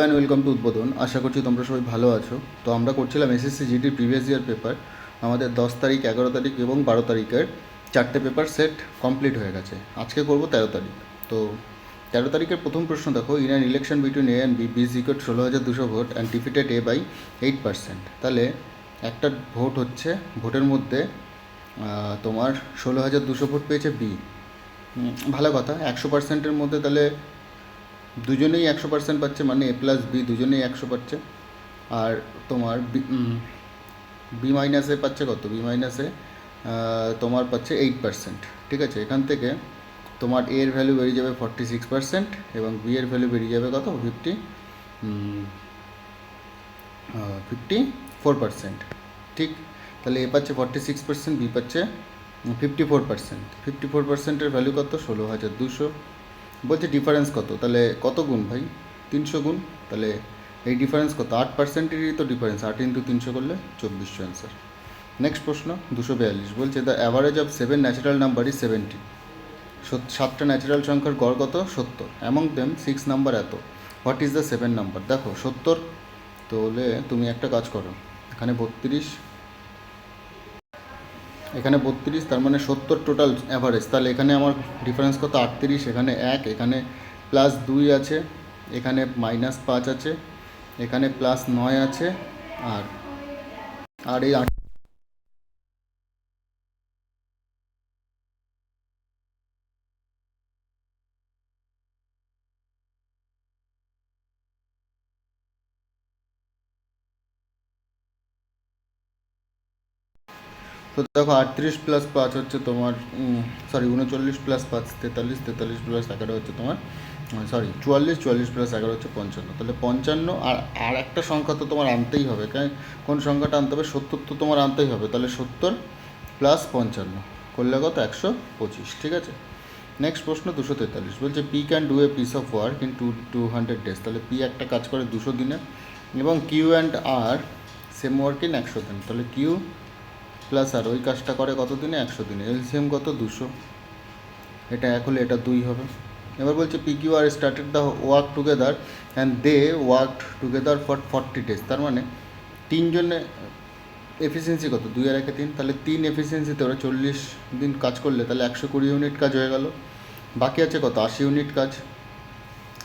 And welcome to উদ্বোধন। আশা করছি তোমরা সবাই ভালো আছো। তো আমরা করছিলাম এসএসসি জিডির প্রিভিয়াস ইয়ার পেপার আমাদের দশ তারিখ, এগারো তারিখ এবং বারো তারিখের চারটে পেপার সেট কমপ্লিট হয়ে গেছে। আজকে করব তেরো তারিখ। তো তেরো তারিখের প্রথম প্রশ্ন দেখো in an election between A and B B equal ষোলো হাজার দুশো vote and defeated A by eight percent তাহলে একটা ভোট হচ্ছে, ভোটের মধ্যে তোমার ষোলো হাজার দুশো ভোট পেয়েছে বি ভালো কথা, একশো পার্সেন্টের মধ্যে তাহলে দুজনেই একশো পার্সেন্ট পাচ্ছে মানে এ প্লাস বি দুজনেই একশো পাচ্ছে। আর তোমার বি মাইনাসে পাচ্ছে কত? বি মাইনাসে তোমার পাচ্ছে এইট পার্সেন্ট ঠিক আছে? এখান থেকে তোমার এর ভ্যালু বেরিয়ে যাবে ফর্টি সিক্স পার্সেন্ট এবং বি এর ভ্যালু বেরিয়ে যাবে কত? ফিফটি ফিফটি ফোর পার্সেন্ট ঠিক? তাহলে এ পাচ্ছে ফর্টি সিক্স পার্সেন্ট বি পাচ্ছে fifty four percent fifty four পার্সেন্টের ভ্যালু কত? ষোলো হাজার দুশো। বলছে ডিফারেন্স কত? তাহলে কত গুণ ভাই? তিনশো গুণ? তাহলে এই ডিফারেন্স কত? আট পার্সেন্টেরই তো ডিফারেন্স আট ইন্টু তিনশো করলে চব্বিশশো অ্যান্সার নেক্সট প্রশ্ন, দুশো বিয়াল্লিশ। বলছে the average of seven natural number is seventy সাতটা ন্যাচারাল সংখ্যার গড় কত? সত্তর। অ্যামং দেম সিক্স নাম্বার এত। What is the seven number দেখো, সত্তর, তাহলে তুমি একটা কাজ করো। এখানে বত্রিশ এখানে বত্রিশ, তার মানে সত্তর টোটাল অ্যাভারেজ তাহলে এখানে আমার ডিফারেন্স কত? আটত্রিশ, এখানে এক, এখানে প্লাস দুই আছে, এখানে মাইনাস পাঁচ আছে, এখানে প্লাস নয় আছে, আর আর এই তো দেখো আটত্রিশ প্লাস পাঁচ হচ্ছে তোমার সরি উনচল্লিশ প্লাস পাঁচ, তেতাল্লিশ তেতাল্লিশ প্লাস এগারো হচ্ছে তোমার সরি চুয়াল্লিশ চুয়াল্লিশ প্লাস এগারো হচ্ছে পঞ্চান্ন। তাহলে পঞ্চান্ন আর আর একটা সংখ্যা তো তোমার আনতেই হবে, কেন, কোন সংখ্যাটা আনতে হবে? সত্তর তো তোমার আনতেই হবে, তাহলে সত্তর প্লাস পঞ্চান্ন করলে কত? একশো পঁচিশ, ঠিক আছে? নেক্সট প্রশ্ন দুশো তেতাল্লিশ, বলছে P can do a piece of work in two two hundred days তাহলে পি একটা কাজ করে দুশো দিনে এবং Q and R same work in একশো দিন, তাহলে কিউ প্লাস আর ওই কাজটা করে কত দিনে। একশো দিনে এলসিএম কত? দুশো। এটা এক হলে এটা দুই হবে। এবার বলছে P Q R started the work together and they work together for forty days তার মানে তিনজনে এফিসিয়েন্সি কত? দুই আর একে তিন। তাহলে তিন এফিসিয়েন্সিতে ওরা চল্লিশ দিন কাজ করলে তাহলে একশো কুড়ি ইউনিট কাজ হয়ে গেল। বাকি আছে কত? আশি ইউনিট কাজ।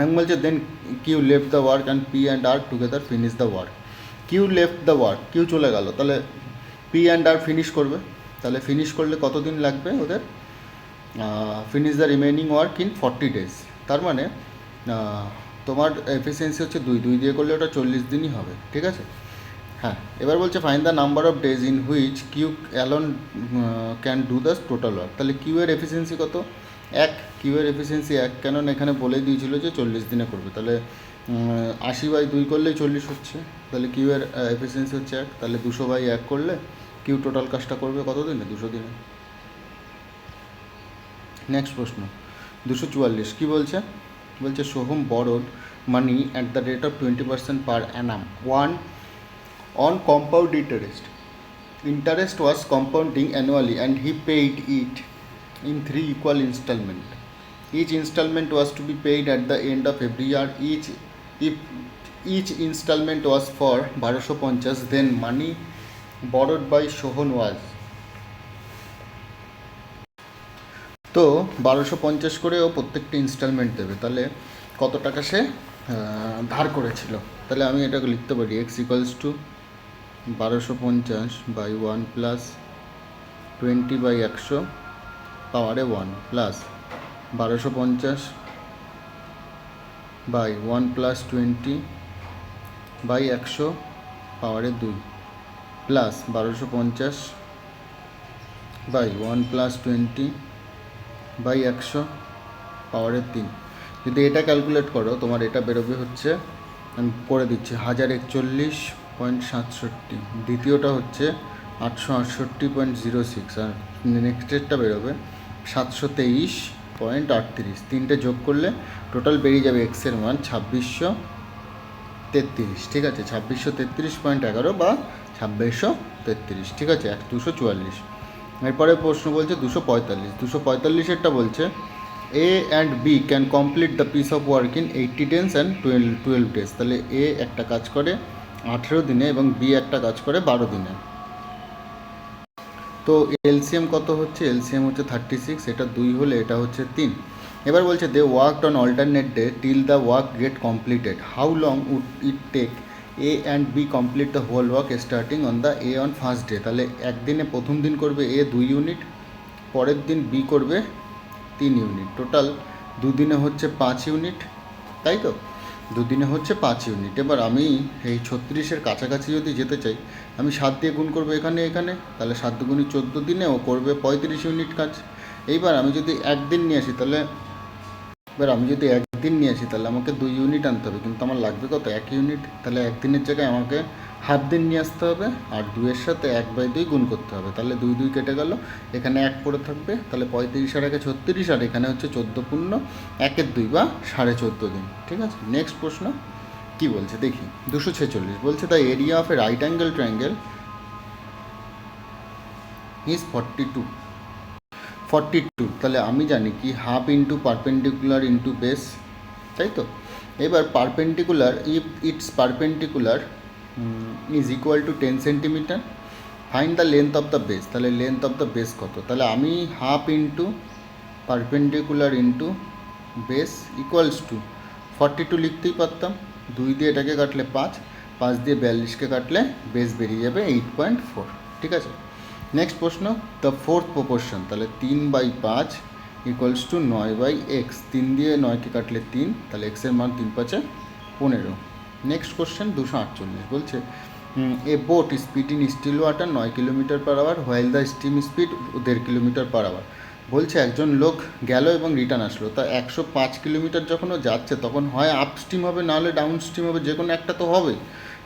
এবং বলছে then Q left the work and P and R together finish the work Q left the work Q চলে গেল। তাহলে পি অ্যান্ড আর ফিনিশ করবে। তাহলে ফিনিশ করলে কতদিন লাগবে ওদের? Finish the remaining work in forty days তার মানে তোমার এফিসিয়েন্সি হচ্ছে দুই। দুই দিয়ে করলে ওটা চল্লিশ দিনই হবে, ঠিক আছে? হ্যাঁ এবার বলছে find the number of days in which Q alone can do the total work তাহলে কিউ এর এফিসিয়েন্সি কত? এক। কিউ এর এফিসিয়েন্সি এক। কেন এখানে বলে দিয়েছিল যে চল্লিশ দিনে করবে। তাহলে আশি বাই দুই করলেই চল্লিশ হচ্ছে। তাহলে কিউ এর এফিসিয়েন্সি হচ্ছে এক। তাহলে দুশো বাই এক করলে কিউ টোটাল কাজটা করবে কত দিনে দুশো দিনে। নেক্সট প্রশ্ন। দুশো চুয়াল্লিশ। কী বলছে? বলছে, Soham borrowed money at the rate of twenty percent per annum one on compound interest interest was compounding annually and he paid it in three equal installment each installment was to be paid at the end of every year. Each, if, each installment was for বারোশো পঞ্চাশ, then money borrowed by Sohan was তো বারোশো পঞ্চাশ করে ও প্রত্যেকটা instalment দেবে। তাহলে কত টাকা সে ধার করেছিল? তাহলে আমি এটাকে লিখতে পারি। এক্স ইকুয়ালস টু বারোশো পঞ্চাশ by one plus twenty by একশো পাওয়ারে ওয়ান প্লাস বারোশো পঞ্চাশ by one plus twenty by একশো পাওয়ারে দুই। প্লাস বারোশো পঞ্চাশ by one plus twenty by একশো পাওয়ারে তিন। যদি এটা ক্যালকুলেট করো, তোমার এটা বেরোবে হচ্ছে, আমি করে দিচ্ছি, হাজার একচল্লিশ পয়েন্ট সাতষট্টি। দ্বিতীয়টা হচ্ছে আটশো আটষট্টি পয়েন্ট জিরো সিক্স, আর নেক্সটেরটা বেরোবে সাতশো তেইশ পয়েন্ট আটত্রিশ। তিনটে যোগ করলে টোটাল বেরিয়ে যাবে এক্সের মান ছাব্বিশশো তেত্রিশ, ঠিক আছে? ছাব্বিশশো তেত্রিশ পয়েন্ট এগারো বা ছাব্বিশশো তেত্রিশ। ঠিক আছে, এক দুশো চুয়াল্লিশ। এরপরে প্রশ্ন বলছে দুশো পঁয়তাল্লিশ। দুশো পঁয়তাল্লিশেরটা বলছে A and B can complete the piece of work in eighty days and twelve twelve days তাহলে এ একটা কাজ করে আঠেরো দিনে এবং বি একটা কাজ করে বারো দিনে। তো এলসিএম কত হচ্ছে? এলসিএম হচ্ছে থার্টি সিক্স এটা দুই হলে এটা হচ্ছে তিন। এবার বলছে they worked on alternate day till the work get completed how long would it take A and B complete the whole work starting on the A on first day তাহলে একদিনে প্রথম দিন করবে এ দুই ইউনিট পরের দিন বি করবে তিন ইউনিট টোটাল দুদিনে হচ্ছে পাঁচ ইউনিট তাই তো? দুদিনে হচ্ছে পাঁচ ইউনিট এবার আমি এই ছত্রিশের কাছাকাছি যদি যেতে চাই, আমি সাত দিয়ে গুণ করব এখানে এখানে। তাহলে সাত দুগুণি চোদ্দ দিনে ও করবে পঁয়ত্রিশ ইউনিট কাজ। এইবার আমি যদি একদিন নিয়ে আসি, তাহলে এবার আমি যদি একদিন নিয়ে আসি, তাহলে আমাকে দুই ইউনিট আনতে হবে, কিন্তু আমার লাগবে কত? এক ইউনিট তাহলে একদিনের জায়গায় আমাকে হাফ দিন নিয়ে আসতে হবে, আর দুইয়ের সাথে এক বাই দুই গুণ করতে হবে, তাহলে দুই দুই কেটে গেল, এখানে এক পড়ে থাকবে, তাহলে পঁয়ত্রিশ আর একে ছত্রিশ, আর এখানে হচ্ছে চোদ্দ পূর্ণ, একের দুই বা সাড়ে চোদ্দ দিন, ঠিক আছে? নেক্সট প্রশ্ন, কি বলছে? দেখি, দুশো ছেচল্লিশ, বলছে the area of a right angle triangle is forty two forty two তাহলে আমি জানি কি? Half into perpendicular into base তাই তো? এবার perpendicular if it's perpendicular is equal to ten centimetre find the length of the base তাহলে length of the base কত? তাহলে আমি half into perpendicular into base equals to forty two লিখতেই পারতাম, দুই দিয়ে এটাকে কাটলে পাঁচ পাঁচ দিয়ে বিয়াল্লিশকে কাটলে বেস বেরিয়ে যাবে এইট পয়েন্ট ফোর ঠিক আছে? নেক্সট প্রশ্ন দ্য ফোর্থ প্রপোর্শন তাহলে তিন বাই পাঁচ ইকুয়ালস টু নয় বাই এক্স তিন দিয়ে নয়কে কাটলে তিন, তাহলে এক্সের মান তিন পাঁচে পনেরো। নেক্সট কোশ্চেন দুশো আটচল্লিশ। বলছে a boat speed in still water নয় kilometre per hour while the stream speed দেড় কিলোমিটার পার আওয়ার বলছে, একজন লোক গেল এবং রিটার্ন আসলো। তা একশো পাঁচ কিলোমিটার যখন ও যাচ্ছে, তখন হয় আপ স্টিম হবে নাহলে ডাউন স্টিম হবে, যে কোনো একটা তো হবে।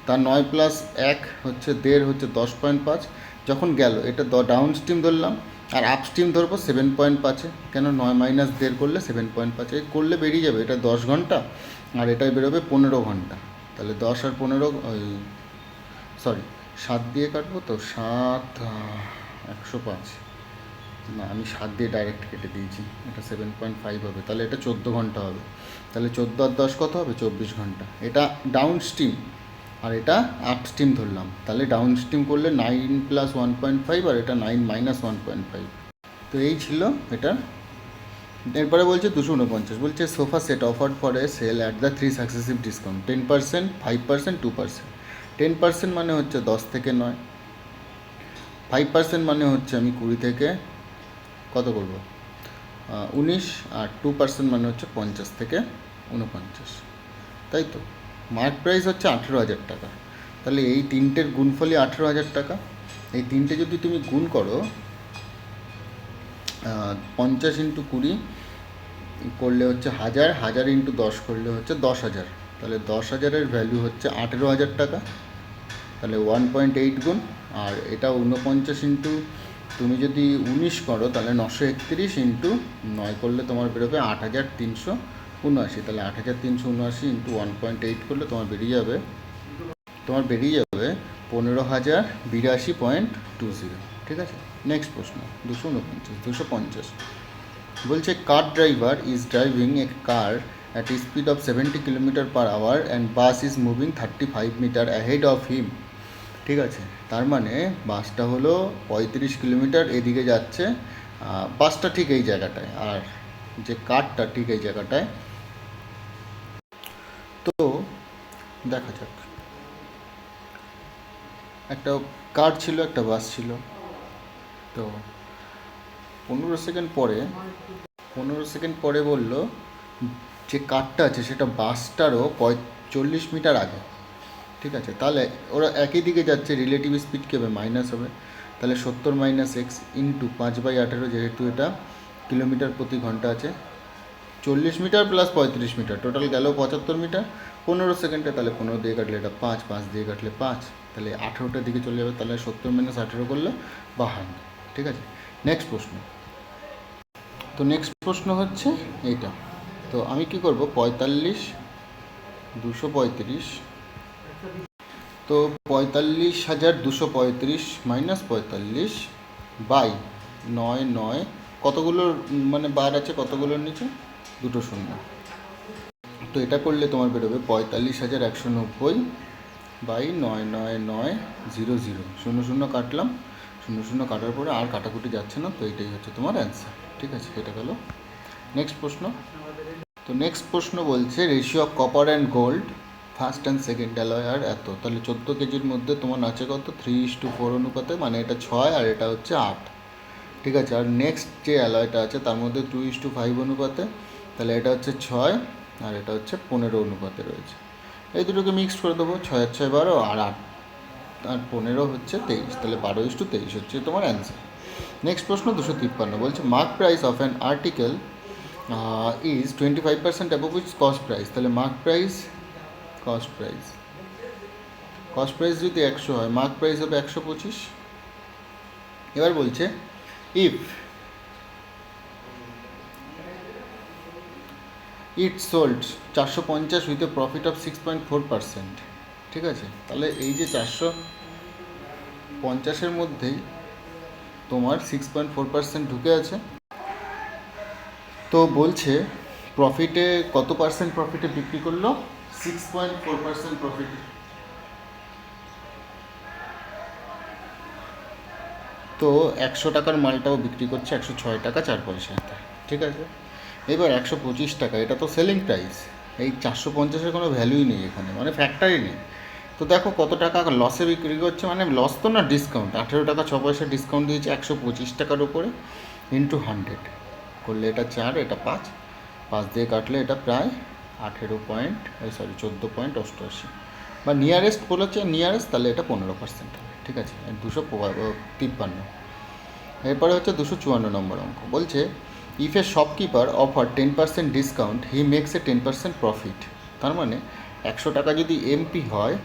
তার নয় প্লাস এক হচ্ছে দেড় হচ্ছে দশ পয়েন্ট পাঁচ। যখন গেল, এটা ডাউন স্টিম ধরলাম, আর আপ স্টিম ধরবো সেভেন পয়েন্ট পাঁচে। কেন? নয় মাইনাস দেড় করলে সেভেন পয়েন্ট পাঁচে। করলে বেরিয়ে যাবে, এটা দশ ঘণ্টা, আর এটাই বেরোবে পনেরো ঘণ্টা। তাহলে দশ আর পনেরো সরি সাত দিয়ে কাটবো তো সাত একশো পাঁচ। না, আমি সাত দিয়ে ডাইরেক্ট কেটে দিয়েছি, এটা সেভেন পয়েন্ট ফাইভ হবে। তাহলে এটা চোদ্দ ঘণ্টা হবে। তাহলে চোদ্দ আর দশ কত হবে? চব্বিশ ঘণ্টা। এটা ডাউন স্টিম আর এটা আপ স্টিম ধরলাম। তাহলে ডাউন স্টিম করলে nine plus one point five আর এটা nine minus one point five তো এই ছিল এটা। এরপরে বলছে দুশো উনপঞ্চাশ। বলছে sofa set offer for a sale at the three successive discount ten percent five percent two percent ten percent মানে হচ্ছে দশ থেকে নয়। ফাইভ পার্সেন্ট মানে হচ্ছে আমি কুড়ি থেকে কত করব? উনিশ আর টু পার্সেন্ট মানে হচ্ছে পঞ্চাশ থেকে উনপঞ্চাশ। তাই তো? মার্ক প্রাইস হচ্ছে আঠেরো হাজার টাকা। তাহলে এই তিনটের গুণফলই আঠেরো হাজার টাকা। এই তিনটে যদি তুমি গুণ করো পঞ্চাশ ইন্টু কুড়ি করলে হচ্ছে হাজার হাজার ইন্টু দশ করলে হচ্ছে দশ হাজার। তাহলে দশ হাজারের ভ্যালু হচ্ছে আঠেরো হাজার টাকা। তাহলে ওয়ান পয়েন্ট এইট গুণ, আর এটা ঊনপঞ্চাশ ইন্টু তুমি যদি উনিশ করো, তাহলে নশো একত্রিশ ইন্টু নয় করলে তোমার বেরোবে আট হাজার তিনশো। উনআশি, তাহলে আট হাজার তিনশো উনআশি ইন্টু ওয়ান পয়েন্ট এইট করলে তোমার বেরিয়ে যাবে, তোমার বেরিয়ে যাবে পনেরো হাজার বিরাশি পয়েন্ট টু জিরো ঠিক আছে? নেক্সট প্রশ্ন, দুশো উনপঞ্চাশ, দুশো পঞ্চাশ। বলছে car driver is driving a car at speed of seventy kilometre per hour and bus is moving thirty five metre ahead of him ঠিক আছে, তার মানে বাসটা হলো পঁয়ত্রিশ কিলোমিটার এদিকে যাচ্ছে বাসটা ঠিক এই জায়গাটায়, আর যে কারটা ঠিক এই জায়গাটায় তো দেখা যাক। একটা কার ছিল, একটা বাস ছিল। তো পনেরো সেকেন্ড পরে, পনেরো সেকেন্ড পরে বলল, যে কারটা আছে সেটা বাসটারও পঁয়চল্লিশ মিটার আগে। ঠিক আছে? তাহলে ওরা একই দিকে যাচ্ছে রিলেটিভ স্পিড কী হবে? মাইনাস হবে। তাহলে সত্তর মাইনাস এক্স ইন্টু পাঁচ বাই আঠেরো, যেহেতু এটা কিলোমিটার প্রতি ঘণ্টা আছে চল্লিশ মিটার প্লাস পঁয়ত্রিশ মিটার। টোটাল গেল পঁচাত্তর মিটার। পনেরো সেকেন্ডে তাহলে পনেরো দিয়ে কাটলে এটা পাঁচ পাঁচ দিয়ে কাটলে পাঁচ। তাহলে আঠেরোটার দিকে চলে যাবে তাহলে সত্তর মাইনাস আঠেরো করলে বাহান্ন। ঠিক আছে? নেক্সট প্রশ্ন। তো নেক্সট প্রশ্ন হচ্ছে এইটা। তো আমি কি করব? পঁয়তাল্লিশ দুশো পঁয়ত্রিশ। তো পঁয়তাল্লিশ হাজার দুশো পঁয়ত্রিশ মাইনাস পঁয়তাল্লিশ বাই নয় নয়। কতগুলো উম, মানে বার আছে কতগুলোর নিচে? দুটো শূন্য। তো এটা করলে তোমার বেরোবে পঁয়তাল্লিশ হাজার একশো নব্বই বাই নয় নয় নয় জিরো জিরো। শূন্য শূন্য কাটলাম। শূন্য শূন্য কাটার পরে আর কাটাকুটি যাচ্ছে না, তো এটাই হচ্ছে তোমার অ্যান্সার ঠিক আছে, এটা গেল। নেক্সট প্রশ্ন। তো নেক্সট প্রশ্ন বলছে ratio of copper and gold first and second alloy আর এত। তাহলে চোদ্দ কেজির মধ্যে তোমার আছে কত? থ্রি ইস টু ফোর অনুপাতে মানে এটা ছয় আর এটা হচ্ছে আট। ঠিক আছে, আর নেক্সট যে অ্যালয়টা আছে, তার মধ্যে টু ইস টু ফাইভ অনুপাতে তাহলে এটা হচ্ছে ছয়, আর এটা হচ্ছে পনেরো অনুপাতে রয়েছে। এই দুটোকে মিক্সড করে দেবো, ছয় আর ছয় বারো, আর আট। আর পনেরো হচ্ছে তেইশ, তাহলে বারো ইস টু তেইশ হচ্ছে তোমার অ্যান্সার নেক্সট প্রশ্ন, দুশো তিপ্পান্ন, বলছে mark price of an article is twenty five percent above is cost price তাহলে mark price cost price cost price যদি একশো হয় মার্ক প্রাইস হবে একশো পঁচিশ। এবার বলছে ইফ ইট সোল্ড চারশো পঞ্চাশ with a profit of six point four percent. ঠিক আছে? তাহলে এই যে চারশো পঞ্চাশের মধ্যেই তোমার সিক্স পয়েন্ট ফোর পার্সেন্ট ঢুকে আছে। তো বলছে, প্রফিটে কত পার্সেন্ট প্রফিটে বিক্রি করল? Six point four percent profit. তো একশো টাকার মালটাও বিক্রি করছে, একশো ছয় টাকা চার পয়সাতে ঠিক আছে? এবার একশো পঁচিশ টাকা, এটা তো সেলিং প্রাইস এই চারশো পঞ্চাশের কোনো ভ্যালুই নেই এখানে মানে ফ্যাক্টরি নেই। তো দেখো কত টাকা লসে বিক্রি করছে মানে লস তো না ডিসকাউন্ট আঠেরো টাকা ছ পয়সা ডিসকাউন্ট দিয়েছে একশো পঁচিশ টাকার উপরে ইন্টু হান্ড্রেড করলে এটা চার, এটা পাঁচ। পাঁচ দিয়ে কাটলে এটা প্রায় আঠেরো পয়েন্ট সরি চোদ্দ পয়েন্ট অষ্টআশি। বা নিয়ারেস্ট বলেছে নিয়ারেস্ট তাহলে এটা পনেরো পার্সেন্ট হবে, ঠিক আছে? দুশো তিপ্পান্ন। এরপরে হচ্ছে দুশো চুয়ান্ন নম্বর অঙ্ক। বলছে if a shopkeeper offer ten percent discount he makes a ten percent profit তার মানে একশো টাকা যদি এমপি হয়,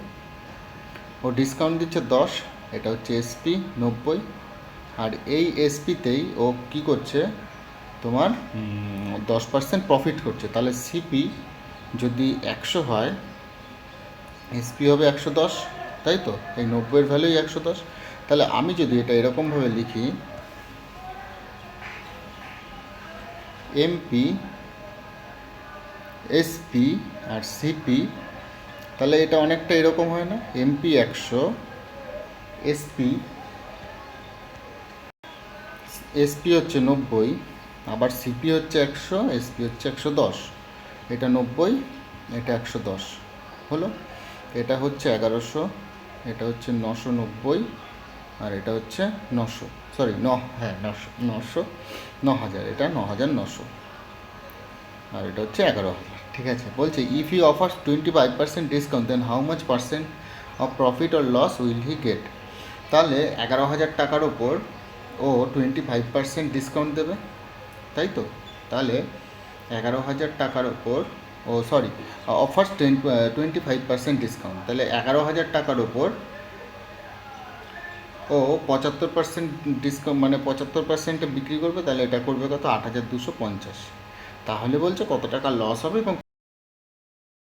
ও ডিসকাউন্ট দিচ্ছে দশ, এটা হচ্ছে এসপি নব্বই। আর এই এসপিতেই ও কি করছে? তোমার দশ পার্সেন্ট প্রফিট করছে। তাহলে সিপি যদি একশো হয় এসপি হবে একশো দশ, তাই তো? এই নব্বইয়ের ভ্যালুই একশো দশ। তাহলে আমি যদি এটা এরকমভাবে লিখি এমপি এসপি আর সিপি তাহলে এটা অনেকটা এরকম হয় না? এমপি একশো এসপি এসপি হচ্ছে নব্বই, আবার সিপি হচ্ছে একশো এসপি হচ্ছে একশো দশ। এটা নব্বই, এটা একশো দশ। হলো? এটা হচ্ছে এগারোশো, এটা হচ্ছে নশো নব্বই, আর এটা হচ্ছে নশো। সরি ন হ্যাঁ নশো নশো, ন হাজার, এটা ন হাজার নশো। আর এটা হচ্ছে এগারো হাজার, ঠিক আছে? বলছে if you offer twenty five percent discount then how much percent of profit or loss will he get তাহলে এগারো হাজার টাকার ওপর ও টোয়েন্টি ফাইভ পার্সেন্ট ডিসকাউন্ট দেবে, তাই তো? তাহলে এগারো হাজার টাকার ওপর ও sorry offers twenty five percent discount তাহলে এগারো হাজার টাকার ওপর ও পঁচাত্তর পার্সেন্ট ডিসকাউন্ট মানে পঁচাত্তর পার্সেন্টে বিক্রি করবে, তাহলে এটা করবে কত? আট হাজার দুশো পঞ্চাশ। তাহলে বলছে কত টাকা লস হবে এবং